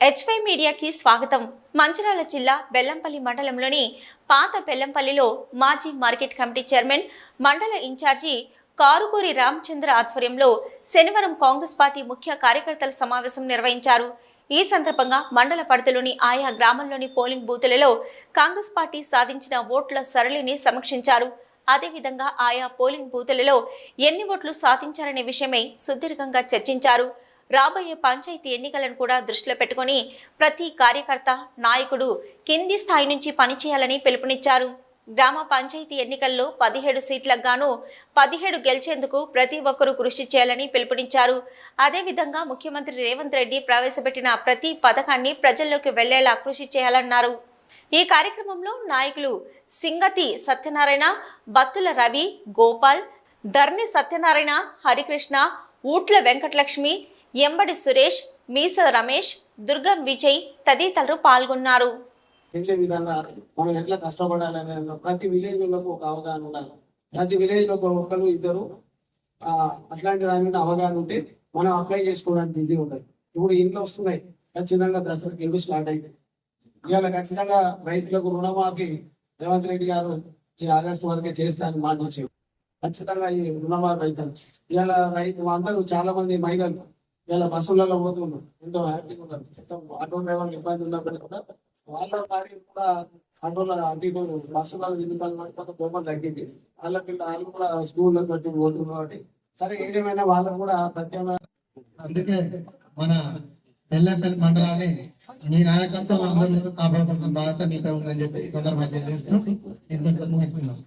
HY మీడియాకి స్వాగతం. మంచిర్యాల జిల్లా బెల్లంపల్లి మండలంలోని పాత బెల్లంపల్లిలో మాజీ మార్కెట్ కమిటీ చైర్మన్ మండల ఇన్ఛార్జి కారుకూరి రామచంద్ర ఆధ్వర్యంలో శనివారం కాంగ్రెస్ పార్టీ ముఖ్య కార్యకర్తల సమావేశం నిర్వహించారు. ఈ సందర్భంగా మండల పరిధిలోని ఆయా గ్రామాల్లోని పోలింగ్ బూతులలో కాంగ్రెస్ పార్టీ సాధించిన ఓట్ల సరళిని సమీక్షించారు. అదేవిధంగా ఆయా పోలింగ్ బూతులలో ఎన్ని ఓట్లు సాధించారనే విషయమై సుదీర్ఘంగా చర్చించారు. రాబోయే పంచాయతీ ఎన్నికలను కూడా దృష్టిలో పెట్టుకొని ప్రతి కార్యకర్త నాయకుడు కింది స్థాయి నుంచి పనిచేయాలని పిలుపునిచ్చారు. గ్రామ పంచాయతీ ఎన్నికల్లో పదిహేడు సీట్లకు గాను పదిహేడు గెలిచేందుకు ప్రతి ఒక్కరూ కృషి చేయాలని పిలుపునిచ్చారు. అదేవిధంగా ముఖ్యమంత్రి రేవంత్ రెడ్డి ప్రవేశపెట్టిన ప్రతి పథకాన్ని ప్రజల్లోకి వెళ్ళేలా కృషి చేయాలన్నారు. ఈ కార్యక్రమంలో నాయకులు సింగతి సత్యనారాయణ బత్తుల రవి గోపాల్ ధర్ని సత్యనారాయణ హరికృష్ణ ఊట్ల వెంకటలక్ష్మి ఎంబడి సురేష్ మీస రమేష్ దుర్గం విజయ్ తదితరులు పాల్గొన్నారు. పెంచే విధంగా మనం ఎట్లా కష్టపడాలనే ప్రతి విలేజ్లోకి ఒక అవగాహన ఉండాలి. ప్రతి విలేజ్లో ఒకరు ఇద్దరు ఆ అట్లాంటి దాని మీద అవగాహన ఉంటే మనం అప్లై చేసుకోవడానికి ఈజీ ఉంటుంది ఇప్పుడు ఇంట్లో వస్తున్నాయి. ఖచ్చితంగా దసరాకి ఇల్లు స్టార్ట్ అయింది. ఇవాళ ఖచ్చితంగా రైతులకు రుణమాఫీ రేవంత్ రెడ్డి గారు ఈ ఆగస్టు వరకే చేస్తానని మాట వచ్చేవి ఖచ్చితంగా ఈ రుణమాఫీ అవుతారు ఇవాళ రైతు అందరూ చాలా మంది మహిళలు ఇలా బస్సులలో పోతున్నారు. ఎంతో హ్యాపీగా ఉన్నారు. మొత్తం ఆటో డ్రైవర్లు ఇబ్బంది ఉన్నప్పటికీ కూడా వాళ్ళ వారికి కూడా ఆటోలో అటు బస్సులలో తిరుగుతాను కొంత కోపం తగ్గింది. వాళ్ళ పిల్ల వాళ్ళు కూడా స్కూల్లో పెట్టి పోతున్నారు కాబట్టి సరే ఏదేమైనా వాళ్ళకు కూడా ప్రత్యేక అందుకే మన బెల్లంపల్లి మండలాన్ని మీ నాయకత్వం మీద కాపాడుకుంటున్నా. బాధ్యత మీపై ఉందని చెప్పి ఈ సందర్భంగా తెలియజేస్తున్నాం. ఇంతటితో ముగిస్తున్నాం.